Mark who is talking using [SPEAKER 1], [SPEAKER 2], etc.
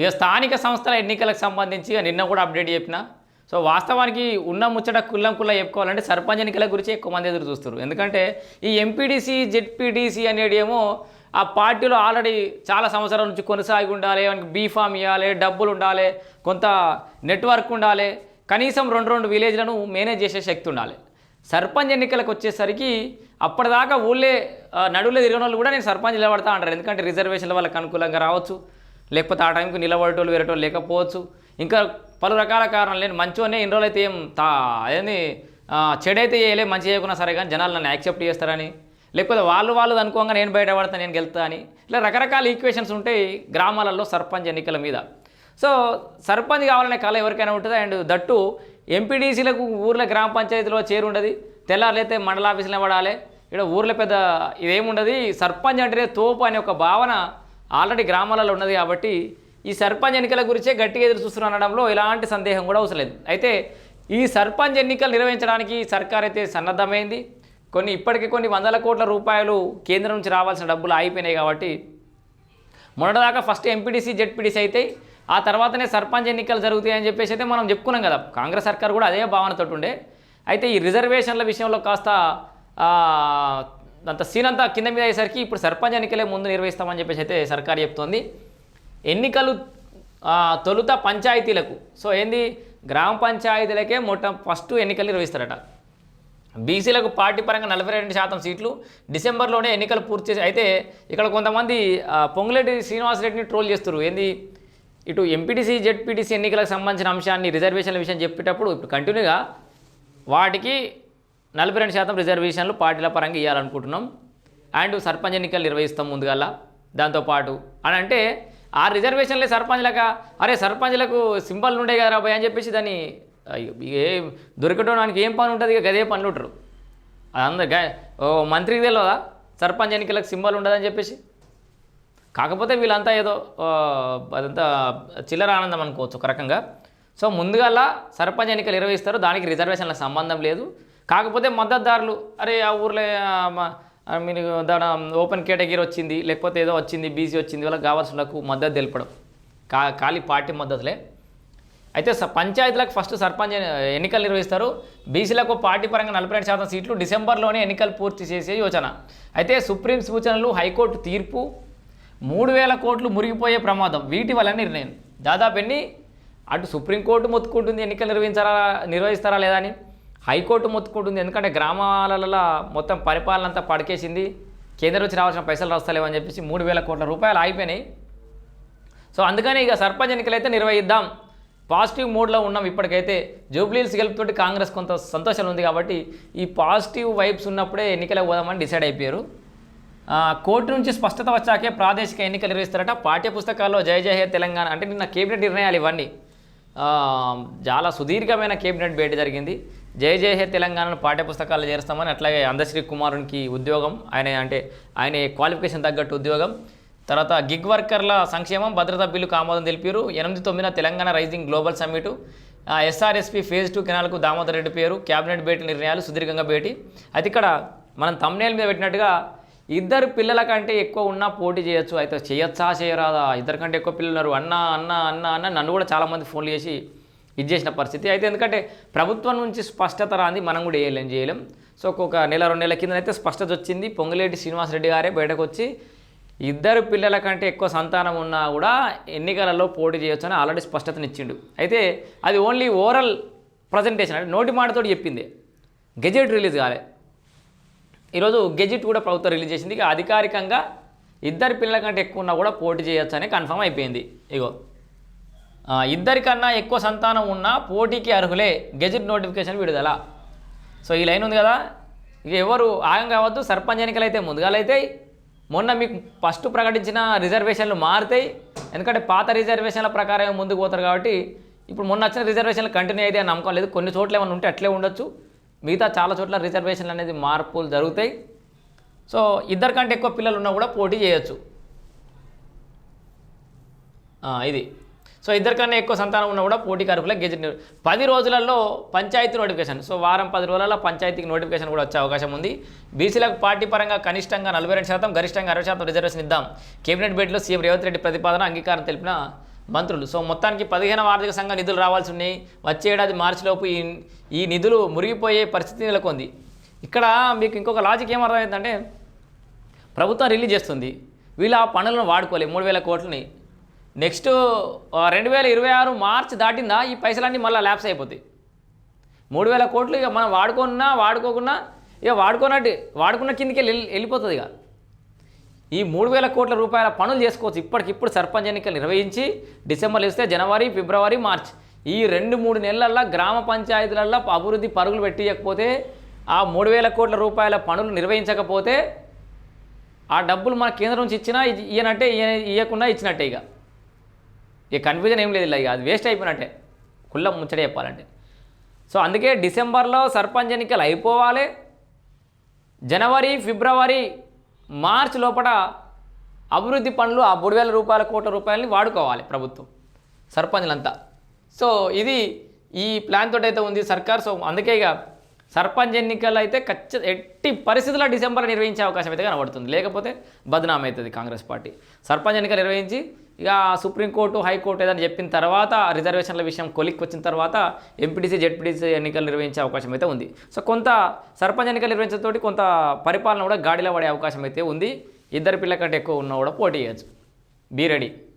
[SPEAKER 1] ఇక స్థానిక సంస్థల ఎన్నికలకు సంబంధించి నిన్న కూడా అప్డేట్ చెప్పిన. సో వాస్తవానికి ఉన్న ముచ్చట కుల్లం కుల్ల చెప్పుకోవాలంటే సర్పంచ్ ఎన్నికల గురించి ఎక్కువ మంది ఎదురు చూస్తారు ఎందుకంటే ఈ ఎంపీడీసీ జెడ్పీడీసీ అనేది ఏమో ఆ పార్టీలో ఆల్రెడీ చాలా సంవత్సరాల నుంచి కొనసాగి ఉండాలి మనకి బీఫామ్ ఇవ్వాలి డబ్బులు ఉండాలి కొంత నెట్వర్క్ ఉండాలి కనీసం రెండు రెండు విలేజ్లను మేనేజ్ చేసే శక్తి ఉండాలి. సర్పంచ్ ఎన్నికలకు వచ్చేసరికి అప్పటిదాకా ఊళ్ళే నడువులే తిరిగిన వాళ్ళు కూడా నేను సర్పంచ్ నిలబడతా అంటారు. ఎందుకంటే రిజర్వేషన్ల వాళ్ళకి అనుకూలంగా రావచ్చు. లేకపోతే ఆ టైంకి నిలబడేటోళ్ళు వేరేటోళ్ళు లేకపోవచ్చు. ఇంకా పలు రకాల కారణాలు నేను మంచిగానే ఇన్ని అయితే ఏం తా అదేంది చెడైతే చేయలే మంచి చేయకున్నా సరే కానీ జనాలు నన్ను యాక్సెప్ట్ చేస్తారని. లేకపోతే వాళ్ళు వాళ్ళు అనుకోగా నేను బయటపడతా నేను గెలుతా అని. ఇలా రకరకాల ఈక్వేషన్స్ ఉంటాయి గ్రామాలలో సర్పంచ్ ఎన్నికల మీద. సో సర్పంచ్ కావాలనే కళ ఎవరికైనా ఉంటుంది? అండ్ దట్టు ఎంపీడీసీలకు ఊర్ల గ్రామ పంచాయతీలో చేరు ఉండదు తెల్లారులైతే మండల ఆఫీసులో పడాలి. ఇక్కడ ఊర్లో పెద్ద ఇదేముండదు సర్పంచ్ అంటే తోపు అనే ఒక భావన ఆల్రెడీ గ్రామాలలో ఉన్నది కాబట్టి ఈ సర్పంచ్ ఎన్నికల గురించే గట్టిగా ఎదురు చూస్తున్నారు అనడంలో ఎలాంటి సందేహం కూడా అవసరం లేదు అయితే ఈ సర్పంచ్ ఎన్నికలు నిర్వహించడానికి సర్కార్ అయితే సన్నద్ధమైంది. కొన్ని ఇప్పటికే కొన్ని వందల కోట్ల రూపాయలు కేంద్రం నుంచి రావాల్సిన డబ్బులు ఆగిపోయినాయి కాబట్టి మొన్నటిదాకా ఫస్ట్ ఎంపీటీసీ జెడ్పీడీసీ అయితే ఆ తర్వాతనే సర్పంచ్ ఎన్నికలు జరుగుతాయని చెప్పేసి అయితే మనం చెప్పుకున్నాం కదా. కాంగ్రెస్ సర్కార్ కూడా అదే భావనతో ఉండే. అయితే ఈ రిజర్వేషన్ల విషయంలో కాస్త అంత సీన్ అంతా కింద మీద అయ్యేసరికి ఇప్పుడు సర్పంచ్ ఎన్నికలే ముందు నిర్వహిస్తామని చెప్పేసి అయితే సర్కార్ చెప్తోంది. ఎన్నికలు తొలుత పంచాయతీలకు సో ఏంది? గ్రామ పంచాయతీలకే మొట్ట ఫస్ట్ ఎన్నికలు నిర్వహిస్తారట. బీసీలకు పార్టీ పరంగా నలభై రెండు శాతం సీట్లు డిసెంబర్లోనే ఎన్నికలు పూర్తి చేసి అయితే ఇక్కడ కొంతమంది ఆ, పొంగులేటి శ్రీనివాసరెడ్డిని ట్రోల్ చేస్తారు ఏంది? ఇటు ఎంపీటీసీ జెడ్పీటీసీ ఎన్నికలకు సంబంధించిన అంశాన్ని రిజర్వేషన్ల విషయం చెప్పేటప్పుడు ఇప్పుడు కంటిన్యూగా వాటికి నలభై రెండు శాతం రిజర్వేషన్లు పార్టీల పరంగా ఇవ్వాలనుకుంటున్నాం అండ్ సర్పంచ్ ఎన్నికలు నిర్వహిస్తాం ముందుగల్లా దాంతోపాటు అని అంటే ఆ రిజర్వేషన్లే సర్పంచ్లక? అరే సర్పంచ్లకు సింబల్ ఉండే కదా రాబాయ్ అని చెప్పేసి దాన్ని ఏ దొరకడానికి ఏం పని ఉంటుంది? ఇక గదే పనులు ఉంటారు. అందరు ఓ మంత్రికి తెలియదా సర్పంచ్ ఎన్నికలకు సింబల్ ఉండదని చెప్పేసి? కాకపోతే వీళ్ళంతా ఏదో అదంతా చిల్లర ఆనందం అనుకోవచ్చు ఒక రకంగా. సో ముందుగా సర్పంచ్ ఎన్నికలు నిర్వహిస్తారు. దానికి రిజర్వేషన్ల సంబంధం లేదు. కాకపోతే మద్దతుదారులు అరే ఆ ఊర్లో మీరు దాని ఓపెన్ కేటగిరీ వచ్చింది లేకపోతే ఏదో వచ్చింది బీసీ వచ్చింది వాళ్ళకి కావాల్సినకు మద్దతు తెలపడం. కా ఖాళీ పార్టీ మద్దతులే. అయితే స పంచాయతీలకు ఫస్ట్ సర్పంచ్ ఎన్నికలు నిర్వహిస్తారు. బీసీలకు పార్టీ పరంగా నలభై రెండు శాతం సీట్లు డిసెంబర్లోనే ఎన్నికలు పూర్తి చేసే యోచన. అయితే సుప్రీం సూచనలు హైకోర్టు తీర్పు మూడు వేల కోట్లు మురిగిపోయే ప్రమాదం. వీటి వల్ల నిర్ణయం. దాదాపు ఎన్ని? అటు సుప్రీంకోర్టు మొత్తుకుంటుంది ఎన్నికలు నిర్వహించారా నిర్వహిస్తారా లేదా అని. హైకోర్టు మొత్తుకుంటుంది. ఎందుకంటే గ్రామాలలో మొత్తం పరిపాలన అంతా పడికేసింది. కేంద్రం నుంచి రావాల్సిన పైసలు వస్తలేవని చెప్పేసి మూడు వేల కోట్ల రూపాయలు ఆగిపోయినాయి. సో అందుకని ఇక సర్పంచ్ ఎన్నికలు అయితే నిర్వహిద్దాం. పాజిటివ్ మూడ్లో ఉన్నాం ఇప్పటికైతే. జూబ్లీల్స్ గెలుపుతోటి కాంగ్రెస్ కొంత సంతోషం ఉంది కాబట్టి ఈ పాజిటివ్ వైబ్స్ ఉన్నప్పుడే ఎన్నికలకు పోదామని డిసైడ్ అయిపోయారు. కోర్టు నుంచి స్పష్టత వచ్చాకే ప్రాదేశిక ఎన్నికలు నిర్వహిస్తారట. పాఠ్య పుస్తకాల్లో జయ జయ తెలంగాణ అంటే నిన్న కేబినెట్ నిర్ణయాలు ఇవన్నీ. చాలా సుదీర్ఘమైన కేబినెట్ భేటీ జరిగింది. జయ జయ హే తెలంగాణను పాఠ్య పుస్తకాలు చేరుస్తామని అట్లాగే అందశ్రీ కుమారునికి ఉద్యోగం ఆయన అంటే ఆయన క్వాలిఫికేషన్ తగ్గట్టు ఉద్యోగం. తర్వాత గిగ్ వర్కర్ల సంక్షేమం భద్రతా బిల్లుకు ఆమోదం తెలిపారు. ఎనిమిది తొమ్మిదిన Telangana rising global summit. SRSP phase two కెనాల్కు Damodar Reddy పేరు. క్యాబినెట్ భేటీ నిర్ణయాలు సుదీర్ఘంగా భేటీ. అయితే ఇక్కడ మనం తమ్నేల్ మీద పెట్టినట్టుగా ఇద్దరు పిల్లల కంటే ఎక్కువ ఉన్నా పోటీ చేయొచ్చు. అయితే చేయొచ్చా చేయరాదా? ఇద్దరు కంటే ఎక్కువ పిల్లలు ఉన్నారు. అన్న అన్న అన్న అన్న నన్ను కూడా చాలామంది ఫోన్లు చేసి ఇది చేసిన పరిస్థితి. అయితే ఎందుకంటే ప్రభుత్వం నుంచి స్పష్టత రాంది మనం కూడా వేయలేం చేయలేం. సో ఒక నెల రెండు నెలల కిందనైతే స్పష్టత వచ్చింది. పొంగులేటి శ్రీనివాసరెడ్డి గారే బయటకు వచ్చి ఇద్దరు పిల్లల కంటే ఎక్కువ సంతానం ఉన్నా కూడా ఎన్నికలలో పోటీ చేయొచ్చు అని ఆల్రెడీ స్పష్టతనిచ్చిండు. అయితే అది ఓన్లీ ఓవరాల్ ప్రజెంటేషన్ అంటే నోటి మాటతో చెప్పింది. గెజెట్ రిలీజ్ కాలే. ఈరోజు గెజెట్ కూడా ప్రభుత్వం రిలీజ్ చేసింది. ఇక అధికారికంగా ఇద్దరు పిల్లల కంటే ఎక్కువ ఉన్నా కూడా పోటీ చేయొచ్చు అని కన్ఫర్మ్ అయిపోయింది. ఇగో. ఇద్దరికన్నా ఎక్కువ సంతానం ఉన్నా పోటీకి అర్హులే గెజిట్ నోటిఫికేషన్ విడుదల. సో ఈ లైన్ ఉంది కదా? ఇక ఎవరు ఆగం కావద్దు సర్పంచ్ ఎన్నికలు అయితే ముందుగాలైతే మొన్న మీకు ఫస్ట్ ప్రకటించిన రిజర్వేషన్లు మారుతాయి. ఎందుకంటే పాత రిజర్వేషన్ల ప్రకారం ముందుకు పోతారు కాబట్టి ఇప్పుడు మొన్న వచ్చిన రిజర్వేషన్లు కంటిన్యూ అయితే అని నమ్మకం లేదు. కొన్ని చోట్ల ఏమైనా ఉంటే అట్లే ఉండొచ్చు. మిగతా చాలా చోట్ల రిజర్వేషన్లు అనేది మార్పులు జరుగుతాయి. సో ఇద్దరు కంటే ఎక్కువ పిల్లలు ఉన్నా కూడా పోటీ చేయొచ్చు. ఇది. సో ఇద్దరికన్నా ఎక్కువ సంతానం ఉన్న కూడా పోటీకారులకు అర్హులే గెజెట్ పది రోజులలో పంచాయతీ నోటిఫికేషన్. సో వారం పది రోజులలో పంచాయతీకి నోటిఫికేషన్ కూడా వచ్చే అవకాశం ఉంది. బీసీలకు పార్టీ పరంగా కనిష్టంగా నలభై రెండు శాతం గరిష్టంగా అరవై శాతం రిజర్వేషన్ ఇద్దాం. కేబినెట్ భేటీలో సీఎం రేవంత్ రెడ్డి ప్రతిపాదన అంగీకారం తెలిపిన మంత్రులు. సో మొత్తానికి పదిహేనవ ఆర్థిక సంఘ నిధులు రావాల్సి ఉన్నాయి. వచ్చే ఏడాది మార్చిలోపు ఈ ఈ నిధులు మురిగిపోయే పరిస్థితి నెలకొంది. ఇక్కడ మీకు ఇంకొక లాజిక్ ఏమర్థమైందంటే ప్రభుత్వం రిలీజ్ చేస్తుంది. వీళ్ళు ఆ పనులను వాడుకోలేదు మూడు వేల కోట్లని నెక్స్ట్ రెండు వేల ఇరవై ఆరు మార్చ్ దాటిందా ఈ పైసలన్నీ మళ్ళీ ల్యాప్స్ అయిపోతాయి. మూడు వేల కోట్లు ఇక మనం వాడుకున్నా వాడుకోకున్నా ఇక వాడుకున్నట్టు వాడుకున్న కిందకి వెళ్ళి వెళ్ళిపోతుంది ఇక. ఈ మూడు వేల కోట్ల రూపాయల పనులు చేసుకోవచ్చు. ఇప్పటికిప్పుడు సర్పంచ్ ఎన్నికలు నిర్వహించి డిసెంబర్లో ఇస్తే జనవరి ఫిబ్రవరి మార్చ్. ఈ రెండు మూడు నెలల్లో గ్రామ పంచాయతీలలో అభివృద్ధి పరుగులు పెట్టియకపోతే ఆ మూడు వేల కోట్ల రూపాయల పనులు నిర్వహించకపోతే ఆ డబ్బులు మన కేంద్రం నుంచి ఇచ్చినా ఇయ్యనట్టే ఇయ్యనంటే ఇయ్య ఇవ్వకుండా ఇచ్చినట్టే ఇక. ఇక కన్ఫ్యూజన్ ఏం లేదు ఇలా ఇక అది వేస్ట్ అయిపోయినట్టే. కుళ్ళ ముచ్చట చెప్పాలంటే. సో అందుకే డిసెంబర్లో సర్పంచ్ ఎన్నికలు అయిపోవాలి. జనవరి ఫిబ్రవరి మార్చ్ లోపల అభివృద్ధి పనులు ఆ మూడు వేల రూపాయల కోట్ల రూపాయలని వాడుకోవాలి ప్రభుత్వం సర్పంచ్లంతా. సో ఇది ఈ ప్లాన్ తోటైతే అయితే ఉంది సర్కార్. సో అందుకే ఇక సర్పంచ్ ఎన్నికలు అయితే ఖచ్చిత ఎట్టి పరిస్థితుల్లో డిసెంబర్లో నిర్వహించే అవకాశం అయితే కనబడుతుంది. లేకపోతే బదనాం అవుతుంది కాంగ్రెస్ పార్టీ. సర్పంచ్ ఎన్నికలు నిర్వహించి ఇక సుప్రీంకోర్టు హైకోర్టు ఏదని చెప్పిన తర్వాత రిజర్వేషన్ల విషయం కొలిక్కి వచ్చిన తర్వాత ఎంపీటీసీ జెడ్పీటీసీ ఎన్నికలు నిర్వహించే అవకాశం అయితే ఉంది. సో కొంత సర్పంచ్ ఎన్నికలు నిర్వహించడంతో కొంత పరిపాలన కూడా గాడిలో పడే అవకాశం అయితే ఉంది. ఇద్దరు పిల్ల కంటే ఎక్కువ ఉన్న కూడా పోటీ చేయొచ్చు. Be ready.